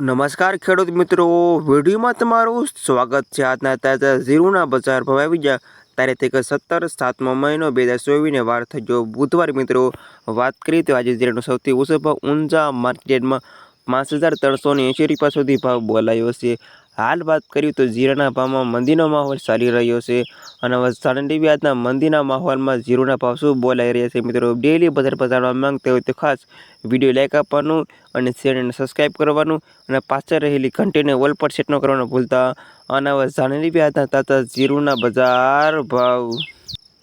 નમસ્કાર ખેડૂત મિત્રો. વિડીયોમાં તમારું સ્વાગત છે. આજના તાજા ઝીરુના બજાર ભાવ આવી ગયા. તારીખ સત્તર સાતમો મહિનો બે હજાર ચોવીસને વાર થઈ ગયો બુધવાર મિત્રો વાત કરીએ તો આજે જીરાનો સૌથી ઓછો ભાવ ઊંઝા માર્કેટમાં પાંચ હજાર ત્રણસો એંશી રૂપિયા સુધી ભાવ બોલાયો છે. હાલ વાત કરીએ તો જીરાના ભાવમાં મંદીનો માહોલ ચાલી રહ્યો છે અને સાણંદી વ્યાજના મંદીના માહોલમાં જીરોના ભાવ શું બોલાઈ રહ્યા છે મિત્રો? ડેલી બજાર બજારમાં માંગતા હોય તો ખાસ વીડિયો લાઇક આપવાનું અને ચેનલને સબસ્ક્રાઈબ કરવાનું અને પાછળ રહેલી ઘંટીને ઓલ પર સેટ ન કરવાનું ભૂલતા. અને હવે જાણેલી વ્યાજના તાતા જીરોના બજાર ભાવ.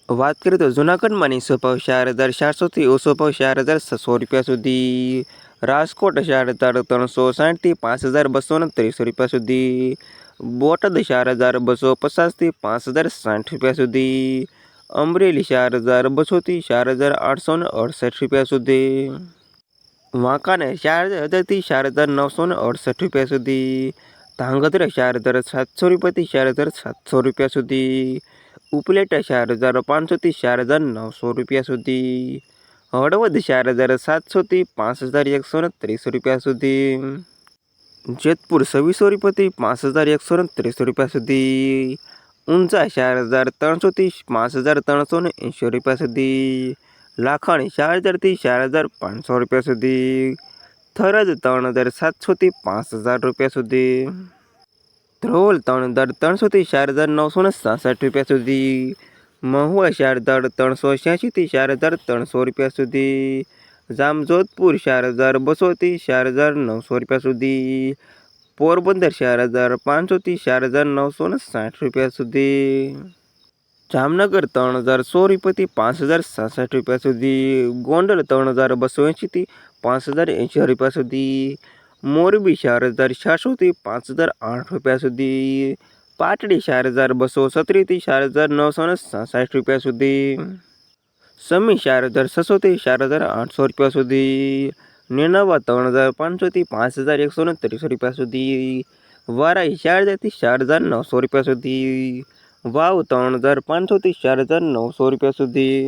વાત કરીએ તો જૂનાગઢમાં નીચો ભાવ ચાર હજાર ચારસોથી ઓછો ભાવ ચાર હજાર છસો રૂપિયા સુધી. રાજકોટ ચાર હજાર ત્રણસો સાઠથી પાંચ હજાર બસો ને ત્રીસો રૂપિયા સુધી. બોટાદ ચાર હજાર બસો પચાસથી પાંચ હજાર સાઠ રૂપિયા સુધી. અમરેલી ચાર હજાર બસોથી ચાર હજાર આઠસો ને અડસઠ રૂપિયા સુધી. વાંકાને ચાર હજારથી ચાર હજાર નવસો ને અડસઠ રૂપિયા સુધી. ધાંગધ્રા ચાર હજાર સાતસો રૂપિયાથી ચાર હજાર સાતસો રૂપિયા સુધી. ઉપલેટા ચાર હજાર પાંચસોથી ચાર હજાર નવસો રૂપિયા સુધી હળવદ ચાર હજાર સાતસોથી પાંચ હજાર એકસો ને ત્રીસ રૂપિયા સુધી જેતપુર છવ્વીસો રૂપિયાથી પાંચ હજાર એકસો ને ત્રીસ રૂપિયા સુધી ઊંઝા ચાર હજાર ત્રણસોથી પાંચ હજાર ત્રણસો ને એંશી રૂપિયા સુધી લાખાણી ચાર હજારથી ચાર હજાર પાંચસો રૂપિયા સુધી થરદ ત્રણ હજાર સાતસોથી પાંચ હજાર રૂપિયા સુધી ધ્રોલ ત્રણ દર ત્રણસોથી ચાર હજાર નવસો ને સાસઠ રૂપિયા સુધી. મહુવા ચાર દર ત્રણસો છ્યાસીથી ચાર હજાર ત્રણસો રૂપિયા સુધી. જામજોધપુર ચાર હજાર બસોથી ચાર હજાર નવસો રૂપિયા સુધી. પોરબંદર ચાર હજાર પાંચસોથી ચાર હજાર નવસો ને સાઠ રૂપિયા સુધી. જામનગર ત્રણ હજાર સો રૂપિયાથી પાંચ હજાર સાસઠ રૂપિયા સુધી. ગોંડલ ત્રણ હજાર બસો એંશીથી પાંચ હજાર એંશી રૂપિયા સુધી. મોરબી ચાર હજાર ચારસોથી પાંચ હજાર આઠ રૂપિયા સુધી. પાટડી ચાર હજાર બસો સત્રીથી ચાર હજાર નવસો ને સાસઠ રૂપિયા સુધી. સમી ચાર હજાર છસોથી ચાર હજાર આઠસો રૂપિયા સુધી. નેનાવા ત્રણ હજાર પાંચસોથી પાંચ હજાર એકસો ને ત્રીસો રૂપિયા સુધી. વારાઈ ચાર હજારથી ચાર હજાર નવસો રૂપિયા સુધી. વાવ ત્રણ હજાર પાંચસોથી ચાર હજાર નવસો રૂપિયા સુધી.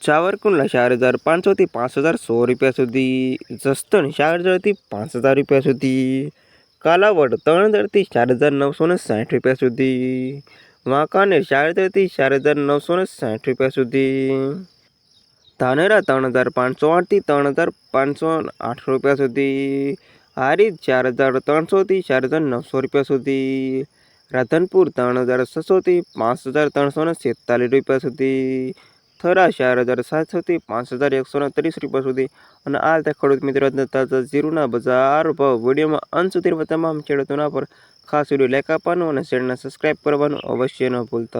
ચાવરકુંડલા ચાર હજાર પાંચસોથી પાંચ હજાર સો રૂપિયા સુધી, જસદણ ચાર હજારથી પાંચ હજાર રૂપિયા સુધી, કાલાવડ ત્રણ હજારથી ચાર હજાર નવસો ને સાઠ રૂપિયા સુધી, વાંકાનેર ચાર હજારથી ચાર હજાર નવસો ને સાઠ રૂપિયા સુધી, ધાનેરા ત્રણ હજાર પાંચસો આઠથી ત્રણ હજાર પાંચસો આઠ રૂપિયા સુધી, હારીજ ચાર હજાર ત્રણસોથી ચાર હજાર નવસો રૂપિયા સુધી, રાધનપુર ત્રણ હજાર છસોથી પાંચ હજાર ત્રણસો ને રૂપિયા સુધી થરા ચાર હજાર સાતસોથી પાંચ હજાર એકસોને ત્રીસ રૂપિયા સુધી. અને આ રીતે ખેડૂત મિત્રો તાજા જીરુના બજાર ભાવ વિડીયોમાં અંત સુધી તમામ ખેડૂતોના પર ખાસ વીડિયો લાઈક આપવાનું અને ચેનલને સબસ્ક્રાઈબ કરવાનું અવશ્ય ન ભૂલતા.